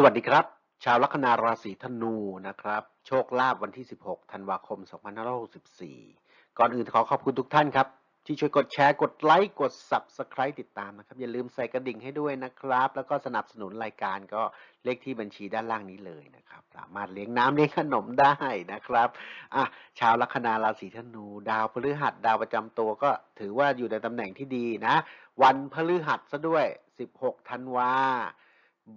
สวัสดีครับ ชาวลัคนาราศีธนูนะครับ โชคลาภวันที่ 16 ธันวาคม 2564 ก่อนอื่นขอขอบคุณทุกท่านครับ ที่ช่วยกดแชร์กดไลค์กด Subscribe ติดตามนะครับ อย่าลืมใส่กระดิ่งให้ด้วยนะครับ แล้วก็สนับสนุนรายการก็เลขที่บัญชีด้านล่างนี้เลยนะครับ สามารถเลี้ยงน้ำเลี้ยงขนมได้นะครับอะชาวลัคนาราศีธนู ดาวพฤหัสดาวประจำตัวก็ถือว่าอยู่ในตำแหน่งที่ดีนะ วันพฤหัสซะด้วย 16 ธันวา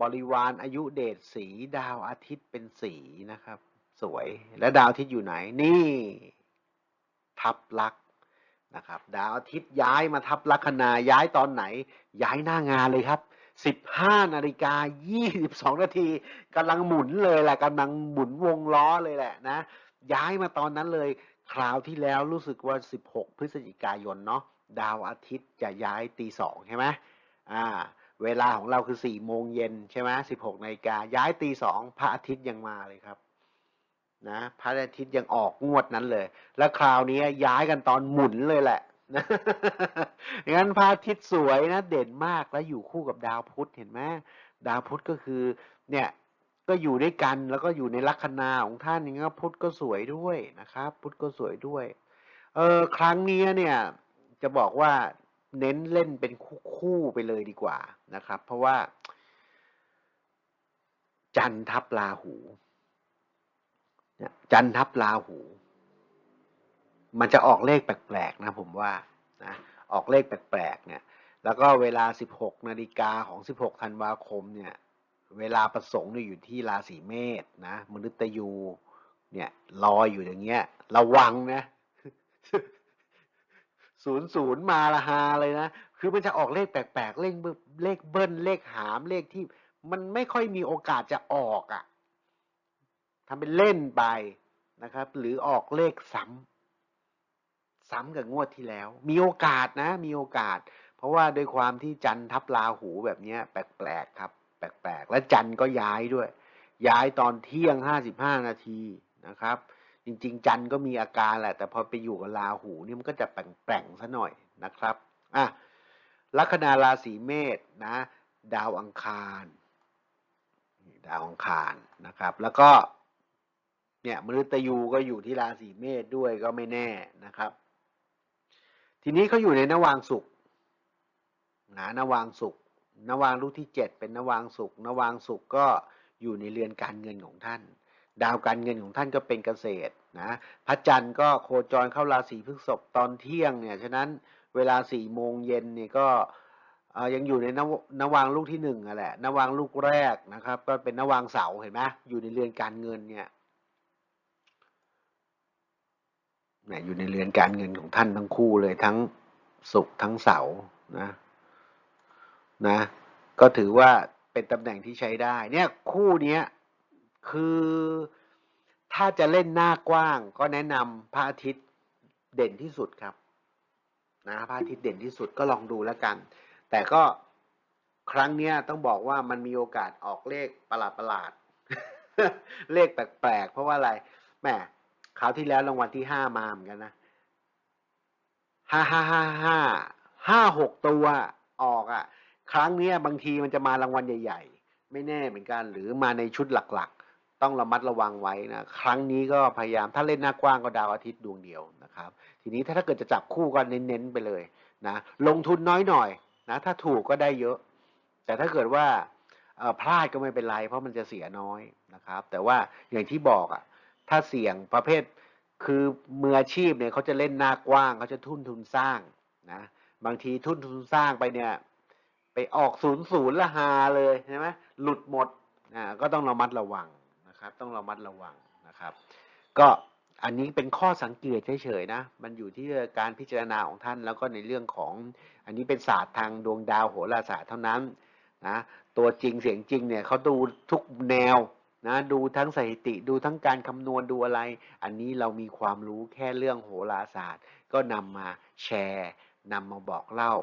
บริวารอายุเดชสีดาวอาทิตย์เป็นสีนะครับ สวยและดาวอาทิตย์อยู่ไหนนี่ ทับลักษ์นะครับดาวอาทิตย์ย้ายมาทับลัคนาย้ายตอนไหน ย้ายหน้างานเลยครับ 15นาฬิกา22นาทีกำลังหมุนเลยแหละกำลังหมุนวงล้อเลยแหละนะ ย้ายมาตอนนั้นเลย คราวที่แล้วรู้สึกว่า 16 พฤศจิกายนเนาะดาวอาทิตย์จะย้ายตีสองใช่ไหมอ่า เวลาของเราคือสี่โมงเย็นใช่ไหมสิบหกนาฬิกาย้ายตีสองพระอาทิตย์ยังมาเลยครับนะพระอาทิตย์ยังออกงวดนั้นเลย แล้วคราวนี้ย้ายกันตอนหมุนเลยแหละนะงั้นพระอาทิตย์สวยนะเด่นมากแล้วอยู่คู่กับดาวพุธเห็นไหมดาวพุธก็คือเนี่ยก็อยู่ด้วยกันแล้วก็อยู่ในลัคนาของท่านอย่างเงี้ยพุธก็สวยด้วยนะครับ พุธก็สวยด้วยเออครั้งนี้เนี่ยจะบอกว่า เน้นเล่นเป็นคู่ๆไปเลยดีกว่านะครับ เพราะว่า จันทับราหูเนี่ยจันทับราหู มันจะออกเลขแปลกๆนะผมว่านะออกเลขแปลกๆเนี่ยแล้วก็เวลา 16 นาฬิกาของ 16 ธันวาคมเนี่ยเวลาประสงค์เนี่ยอยู่ที่ราศีเมษนะมฤตยูเนี่ยลอยอยู่อย่างเงี้ย ระวังนะ ศูนย์ศูนย์มาละฮาเลยนะ คือมันจะออกเลขแปลกๆ เลขเบิ้ลเลขเบิ้ลเลขหามเลขที่ มันไม่ค่อยมีโอกาสจะออกอะ่ะทำเป็นเล่นไปนะครับ หรือออกเลขซ้ำซ้ำกับงวดที่แล้ว มีโอกาสนะ มีโอกาส เพราะว่าด้วยความที่จันทับราหูแบบเนี้ยแปลกๆครับ แปลกๆ และจันก็ย้ายด้วย ย้ายตอนเที่ยงห้าสิบห้านาทีนะครับ จริง ๆ จันก็มีอาการแหละ แต่พอไปอยู่กับราหูนี่มันก็จะแปลงๆซะหน่อยนะครับอะลัคนาราศีเมษนะ ดาวอังคารดาวอังคารนะครับ แล้วก็เนี่ยมฤตยูก็อยู่ที่ราศีเมษด้วยก็ไม่แน่นะครับ ทีนี้เขาอยู่ในนวางสุขนะนวางสุขนวางลูกที่เจ็ดเป็นนวางสุขนวางสุขก็อยู่ในเรือนการเงินของท่าน ดาวการเงินของท่านก็เป็นเกษตรนะพระจันทร์ก็โคจรเข้าราศีพฤษภตอนเที่ยงเนี่ยฉะนั้นเวลาสี่โมงเย็นเนี่ยก็ยังอยู่ในนวนวางลูกที่หนึ่งอะแหละนวางลูกแรกนะครับ ก็เป็นนวางเสาเห็นไหมอยู่ในเรือนการเงินเนี่ยเนี่ยอยู่ในเรือนการเงินของท่านทั้งคู่เลยทั้งศุกร์ทั้งเสานะนะ ก็ถือว่าเป็นตำแหน่งที่ใช้ได้ เนี่ยคู่เนี้ย คือถ้าจะเล่นหน้ากว้าง ก็แนะนำพระอาทิตย์เด่นที่สุดครับนะพระอาทิตย์เด่นที่สุดก็ลองดูแล้วกัน แต่ก็ครั้งเนี้ยต้องบอกว่ามันมีโอกาสออกเลขประหลาดประหลาดเลขแปลกๆเพราะว่าอะไรแหมคราวที่แล้วรางวัลที่ห้ามาเหมือนกันนะห้าห้าห้าห้าห้าหกตัวออกอะ่ะ ครั้งเนี้ยบางทีมันจะมารางวัลใหญ่ ๆ ไม่แน่เหมือนกัน หรือมาในชุดหลักๆ ต้องระมัดระวังไว้นะครั้งนี้ก็พยายามถ้าเล่นหน้ากว้างก็ดาวอาทิตย์ดวงเดียวนะครับ ทีนี้ถ้าถ้าเกิดจะจับคู่ก็เน้นๆไปเลยนะลงทุนน้อยหน่อยนะถ้าถูกก็ได้เยอะ แต่ถ้าเกิดว่าพลาดก็ไม่เป็นไร เพราะมันจะเสียน้อยนะครับ แต่ว่าอย่างที่บอกอะถ้าเสี่ยงประเภทคือมืออาชีพเนี่ยเขาจะเล่นหน้ากว้างเขาจะทุ่นทุนสร้างนะบางทีทุ่นทุนสร้างไปเนี่ยไปออกศูนย์ศูนย์ละหาเลยใช่ไหมหลุดหมดอ่าก็ต้องระมัดระวัง นะครับ ต้องระมัดระวังนะครับ ก็อันนี้เป็นข้อสังเกตเฉยๆนะ มันอยู่ที่การพิจารณาของท่านแล้วก็ในเรื่องของอันนี้เป็นศาสตร์ทางดวงดาวโหราศาสตร์เท่านั้นนะตัวจริงเสียงจริงเนี่ยเขาดูทุกแนวนะดูทั้งสถิติดูทั้งการคำนวณดูอะไร อันนี้เรามีความรู้แค่เรื่องโหราศาสตร์ ก็นำมาแชร์นำมาบอกเล่า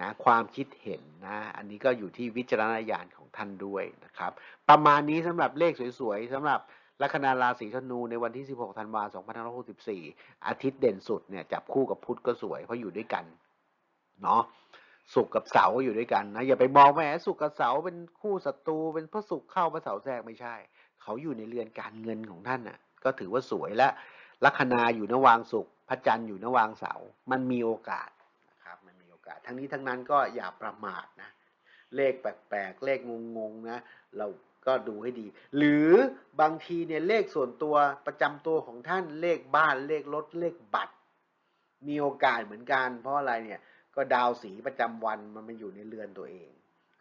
นะความคิดเห็นนะอันนี้ก็อยู่ที่วิจารณญาณของท่านด้วยนะครับ ประมาณนี้สำหรับเลขสวยๆสำหรับลัคนาราศีธนูในวันที่ 16 ธันวาคม 2564 อาทิตย์เด่นสุดเนี่ยจับคู่กับพุธก็สวยเพราะอยู่ด้วยกันเนาะสุกกับเสาร์อยู่ด้วยกันนะอย่าไปมองแหมสุกกับเสาเป็นคู่ศัตรูเป็นพระศุกเข้าพระเสาแทรกไม่ใช่ เขาอยู่ในเรือนการเงินของท่านน่ะก็ถือว่าสวยและลัคนาอยู่นวางศุกพระจันทร์อยู่นวางเสามันมีโอกาส กาส ทั้งนี้ทั้งนั้นก็อย่าประมาทนะ เลขแปลกๆ เลขงงๆนะ เราก็ดูให้ดี หรือบางทีเนี่ยเลขส่วนตัวประจำตัวของท่านเลขบ้านเลขรถเลขบัตร มีโอกาสเหมือนกัน เพราะอะไรเนี่ยก็ดาวสีประจำวันมันมาอยู่ในเรือนตัวเอง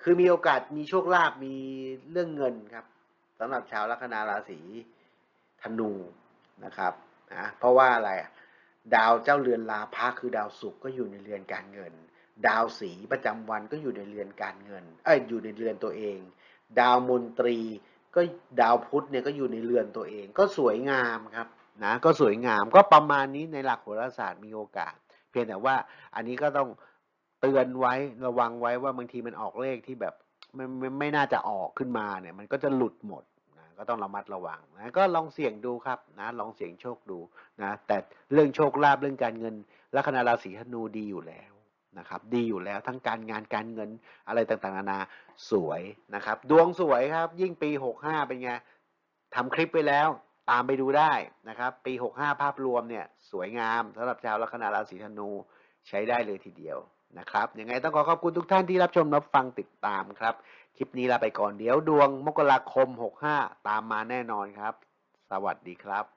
คือมีโอกาสมีโชคลาภมีเรื่องเงินครับสำหรับชาวลัคนาราศีธนูนะครับนะเพราะว่าอะไรดาวเจ้าเรือนลาภะคือดาวศุกร์ก็อยู่ในเรือนการเงิน ดาวสีประจำวันก็อยู่ในเรือนการเงินเอ้ยอยู่ในเรือนตัวเอง ดาวมนตรีก็ดาวพุธเนี่ยก็อยู่ในเรือนตัวเอง ก็สวยงามครับนะก็สวยงามก็ประมาณนี้ในหลักโหราศาสตร์มีโอกาส เพียงแต่ว่าอันนี้ก็ต้องเตือนไว้ระวังไว้ว่าบางทีมันออกเลขที่แบบไม่ไม่ไม่น่าจะออกขึ้นมาเนี่ย มันก็จะหลุดหมดนะก็ต้องระมัดระวังนะก็ลองเสี่ยงดูครับนะลองเสี่ยงโชคดูนะแต่เรื่องโชคลาภเรื่องการเงินลัคนาราศีธนูดีอยู่แล้ว นะครับดีอยู่แล้วทั้งการงานการเงินอะไรต่างๆนานาสวยนะครับดวงสวยครับยิ่งปีหกห้าเป็นไงทำคลิปไปแล้วตามไปดูได้นะครับปี 65 ภาพรวมเนี่ยสวยงามสำหรับชาวลัคนาราศีธนูใช้ได้เลยทีเดียวนะครับยังไงต้องขอขอบคุณทุกท่านที่รับชมรับฟังติดตามครับ คลิปนี้ลาไปก่อนเดี๋ยวดวงมกราคม 65 ตามมาแน่นอนครับ สวัสดีครับ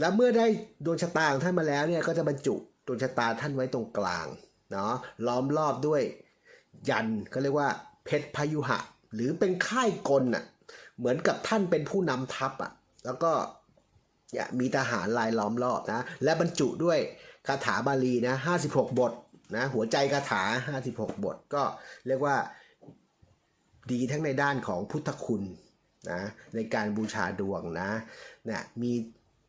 แล้วเมื่อได้ดวงชะตาของท่านมาแล้วเนี่ยก็จะบรรจุดวงชะตาท่านไว้ตรงกลางเนาะล้อมรอบด้วยยันเขาเรียกว่าเพชรพยุหะ หรือเป็นค่ายกลน่ะเหมือนกับท่านเป็นผู้นำทัพอะแล้วก็เนี่ยมีทหารลายล้อมรอบนะและบรรจุด้วยคาถาบาลีนะ56 บทนะหัวใจคาถา 56 บทก็เรียกว่าดีทั้งในด้านของพุทธคุณนะในการบูชาดวงนะเนี่ยมี